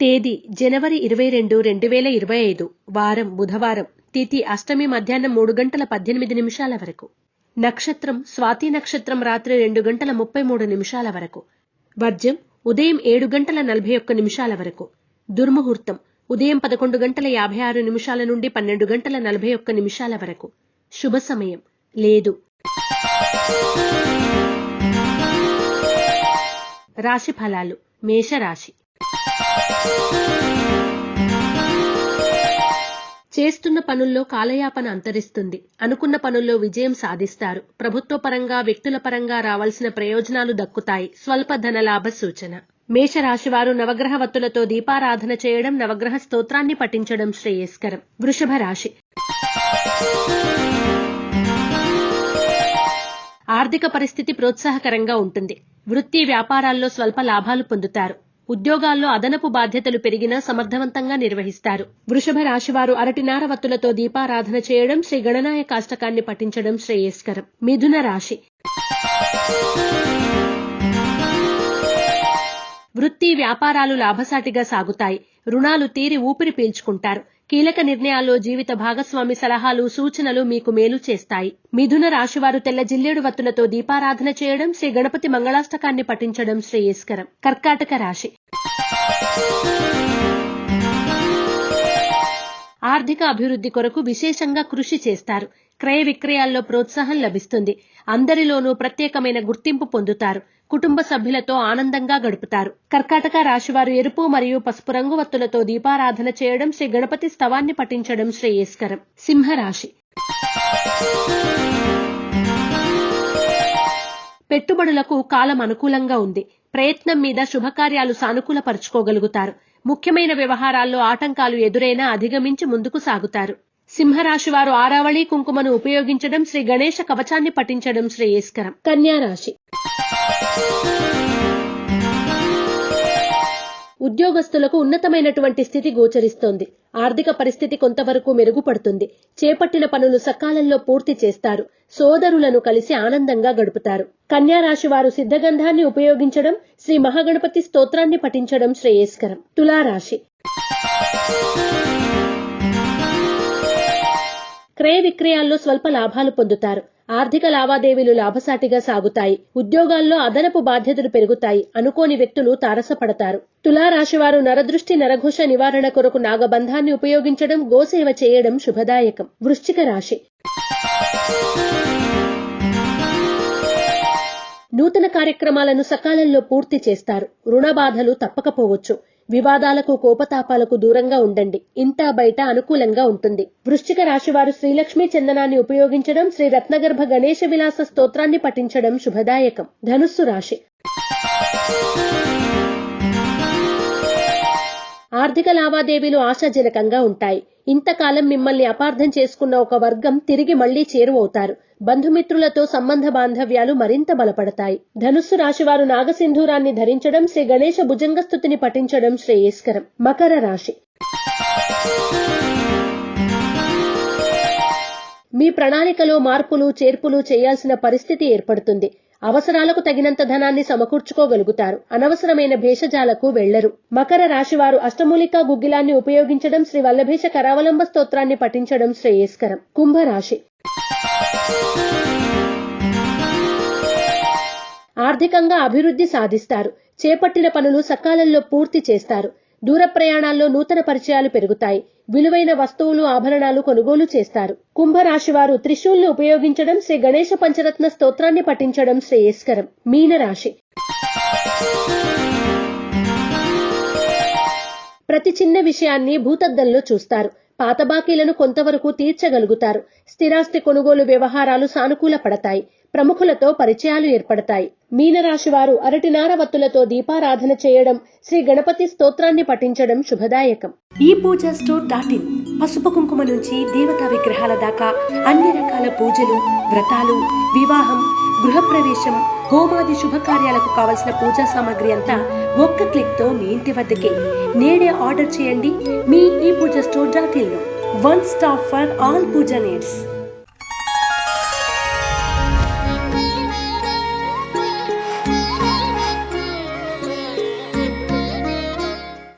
తేదీ జనవరి ఇరవై రెండు రెండు వేల ఇరవై ఐదు. వారం బుధవారం. తిథి అష్టమి మధ్యాహ్నం మూడు గంటల పద్దెనిమిది నిమిషాల వరకు. నక్షత్రం స్వాతి నక్షత్రం రాత్రి రెండు గంటల ముప్పై మూడు నిమిషాల వరకు. వర్జం ఉదయం ఏడు గంటల నలభై ఒక్క నిమిషాల వరకు. దుర్ముహూర్తం ఉదయం పదకొండు గంటల యాభై ఆరు నిమిషాల నుండి పన్నెండు గంటల నలభై ఒక్క నిమిషాల వరకు. శుభ సమయం. లేదు. రాశి ఫలాలు. మేషరాశి. చేస్తున్న పనుల్లో కాలయాపన అంతరిస్తుంది. అనుకున్న పనుల్లో విజయం సాధిస్తారు. ప్రభుత్వ పరంగా వ్యక్తుల పరంగా రావాల్సిన ప్రయోజనాలు దక్కుతాయి. స్వల్ప ధనలాభ సూచన. మేషరాశివారు నవగ్రహ వత్తులతో దీపారాధన చేయడం నవగ్రహ స్తోత్రాన్ని పఠించడం శ్రేయస్కరం. వృషభ రాశి. ఆర్థిక పరిస్థితి ప్రోత్సాహకరంగా ఉంటుంది. వృత్తి వ్యాపారాల్లో స్వల్ప లాభాలు పొందుతారు. ఉద్యోగాల్లో అదనపు బాధ్యతలు పెరిగినా సమర్థవంతంగా నిర్వహిస్తారు. వృషభ రాశివారు అరటినార వత్తులతో దీపారాధన చేయడం శ్రీ గణనాయక అష్టకాన్ని పఠించడం శ్రేయస్కరం. మిథున రాశి. వృత్తి వ్యాపారాలు లాభసాటిగా సాగుతాయి. రుణాలు తీరి ఊపిరి పీల్చుకుంటారు. కీలక నిర్ణయాల్లో జీవిత భాగస్వామి సలహాలు సూచనలు మీకు మేలు చేస్తాయి. మిథున రాశివారు తెల్ల జిల్లేడు వత్తులతో దీపారాధన చేయడం శ్రీ గణపతి మంగళాష్టకాన్ని పఠించడం శ్రేయస్కరం. కర్కాటక రాశి. ఆర్థిక అభివృద్ధి కొరకు విశేషంగా కృషి చేస్తారు. క్రయ విక్రయాల్లో ప్రోత్సాహం లభిస్తుంది. అందరిలోనూ ప్రత్యేకమైన గుర్తింపు పొందుతారు. కుటుంబ సభ్యులతో ఆనందంగా గడుపుతారు. కర్కాటక రాశివారు ఎరుపు మరియు పసుపు రంగు వత్తులతో దీపారాధన చేయడం శ్రీ గణపతి స్తవాన్ని పఠించడం శ్రేయస్కరం. సింహరాశి. పెట్టుబడులకు కాలం అనుకూలంగా ఉంది. ప్రయత్నం మీద శుభకార్యాలు సానుకూలపరుచుకోగలుగుతారు. ముఖ్యమైన వ్యవహారాల్లో ఆటంకాలు ఎదురైనా అధిగమించి ముందుకు సాగుతారు. సింహరాశి వారు ఆరావళి కుంకుమను ఉపయోగించడం శ్రీ గణేష కవచాన్ని పఠించడం శ్రేయస్కరం. కన్యారాశి. ఉద్యోగస్తులకు ఉన్నతమైనటువంటి స్థితి గోచరిస్తోంది. ఆర్థిక పరిస్థితి కొంతవరకు మెరుగుపడుతుంది. చేపట్టిన పనులు సకాలంలో పూర్తి చేస్తారు. సోదరులను కలిసి ఆనందంగా గడుపుతారు. కన్యారాశి వారు సిద్ధగంధాన్ని ఉపయోగించడం శ్రీ మహాగణపతి స్తోత్రాన్ని పఠించడం శ్రేయస్కరం. తులారాశి. క్రయ విక్రయాల్లో స్వల్ప లాభాలు పొందుతారు. ఆర్థిక లావాదేవీలు లాభసాటిగా సాగుతాయి. ఉద్యోగాల్లో అదనపు బాధ్యతలు పెరుగుతాయి. అనుకోని వ్యక్తులు తారసపడతారు. తులారాశివారు నరదృష్టి నరఘోష నివారణ కొరకు నాగబంధాన్ని ఉపయోగించడం గోసేవ చేయడం శుభదాయకం. వృశ్చిక రాశి. నూతన కార్యక్రమాలను సకాలంలో పూర్తి చేస్తారు. రుణ బాధలు తప్పకపోవచ్చు. వివాదాలకు కోపతాపాలకు దూరంగా ఉండండి. ఇంత బయట అనుకూలంగా ఉంటుంది. వృశ్చిక రాశివారు శ్రీలక్ష్మి చందనాన్ని ఉపయోగించడం శ్రీ రత్నగర్భ గణేష విలాస స్తోత్రాన్ని పఠించడం శుభదాయకం. ధనుస్సు రాశి. ఆర్థిక లావాదేవీలు ఆశాజనకంగా ఉంటాయి. ఇంతకాలం మిమ్మల్ని అపార్థం చేసుకున్న ఒక వర్గం తిరిగి మళ్ళీ చేరువవుతారు. బంధుమిత్రులతో సంబంధ బాంధవ్యాలు మరింత బలపడతాయి. ధనుస్సు రాశివారు నాగసింధూరాన్ని ధరించడం శ్రీ గణేశ భుజంగస్థుతిని పఠించడం శ్రేయస్కరం. మకర రాశి. మీ ప్రణాళికలో మార్పులు చేర్పులు చేయాల్సిన పరిస్థితి ఏర్పడుతుంది. అవసరాలకు తగినంత ధనాన్ని సమకూర్చుకోగలుగుతారు. అనవసరమైన భేషజాలకు వెళ్ళరు. మకర రాశివారు అష్టమూలికా గుగ్గిలాన్ని ఉపయోగించడం శ్రీ వల్లభేష కరావలంబ స్తోత్రాన్ని పఠించడం శ్రేయస్కరం. కుంభరాశి. ఆర్థికంగా అభివృద్ధి సాధిస్తారు. చేపట్టిన పనులు సకాలంలో పూర్తి చేస్తారు. దూర ప్రయాణాల్లో నూతన పరిచయాలు పెరుగుతాయి. విలువైన వస్తువులు ఆభరణాలు కొనుగోలు చేస్తారు. కుంభరాశి వారు త్రిశూల్ని ఉపయోగించడం శ్రీ గణేష పంచరత్న స్తోత్రాన్ని పఠించడం శ్రేయస్కరం. మీనరాశి. ప్రతి చిన్న విషయాన్ని భూతద్దంలో చూస్తారు. పాత బాకీలను కొంతవరకు తీర్చగలుగుతారు. స్థిరాస్తి కొనుగోలు వ్యవహారాలు సానుకూల పడతాయి. ప్రముఖులతో పరిచయాలు ఏర్పడతాయి. మీనరాశి వారు అరటినార వత్తులతో దీపారాధన చేయడం శ్రీ గణపతి స్తోత్రాన్ని పఠించడం శుభదాయకం. ఈ పూజ స్టోర్ డాట్ ఇన్. పసుపు కుంకుమ నుంచి దేవతా విగ్రహాల దాకా అన్ని రకాల పూజలు వ్రతాలు వివాహం గృహప్రవేశం హోమాది శుభకార్యాలకు కావలసిన పూజా సామాగ్రి అంతా ఒక్క క్లిక్తో మీ ఇంటి వద్దకే. నేడే ఆర్డర్ చేయండి మీ ఈ Pooja store dot in one stop for all Pooja needs.